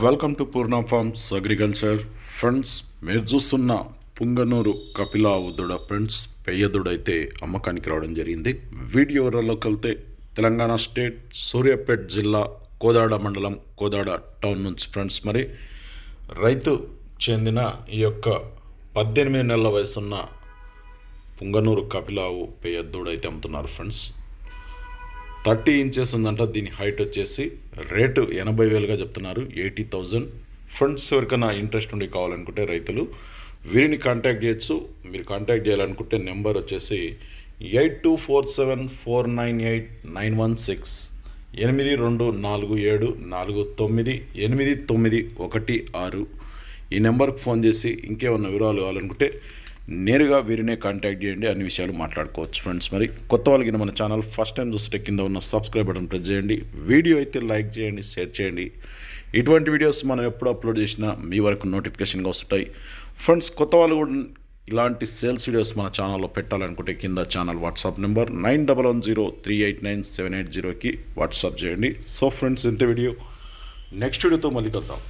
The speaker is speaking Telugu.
Welcome to Purna farms agriculture friends మీరు చూస్తున్న పుంగనూరు కపిలా ఉదుడ ఫ్రెండ్స్ పెయ్యదుడైతే అమ్మకానికి రావడం జరిగింది. వీడియో వివరాల్లోకి వెళ్తే తెలంగాణ స్టేట్ సూర్యాపేట్ జిల్లా కోదాడ మండలం కోదాడ టౌన్ నుంచి ఫ్రెండ్స్ మరి. రైతు చెందిన ఈ యొక్క పద్దెనిమిది నెలల వయసున్న పుంగనూరు కపిలావు పెయ్యద్దుడైతే అయితే అమ్ముతున్నారు ఫ్రెండ్స్ థర్టీ ఇంచెస్ ఉందంట. దీని హైట్ వచ్చేసి రేటు ఎనభై వేలుగా చెప్తున్నారు. ఎయిటీ థౌజండ్ ఫ్రెండ్స్ ఎవరికైనా ఇంట్రెస్ట్ ఉండి కావాలనుకుంటే రైతులు వీరిని కాంటాక్ట్ చేయొచ్చు. మీరు కాంటాక్ట్ చేయాలనుకుంటే నెంబర్ వచ్చేసి eight two four seven four nine eight nine one six ఎనిమిది రెండు నాలుగు ఏడు నాలుగు తొమ్మిది ఎనిమిది తొమ్మిది ఒకటి ఆరు ఈ నెంబర్కి ఫోన్ చేసి ఇంకేమన్నా వివరాలు కావాలనుకుంటే నేరుగా వీరినే కాంటాక్ట్ చేయండి. అన్ని విషయాలు మాట్లాడుకోవచ్చు ఫ్రెండ్స్ మరి కొత్త వాళ్ళకి మన ఛానల్ ఫస్ట్ టైం చూస్తే కింద ఉన్న సబ్స్క్రైబ్ బటన్ ప్రెస్ చేయండి. వీడియో అయితే లైక్ చేయండి షేర్ చేయండి. ఇటువంటి వీడియోస్ మనం ఎప్పుడు అప్లోడ్ చేసినా మీ వరకు నోటిఫికేషన్గా వస్తాయి ఫ్రెండ్స్ కొత్త వాళ్ళు కూడా ఇలాంటి సేల్స్ వీడియోస్ మన ఛానల్లో పెట్టాలనుకుంటే కింద channel WhatsApp number nine double one zero three eight nine seven eight జీరోకి వాట్సాప్ చేయండి. సో ఫ్రెండ్స్ ఇంత వీడియో నెక్స్ట్ వీడియోతో మళ్ళీ కలుద్దాం.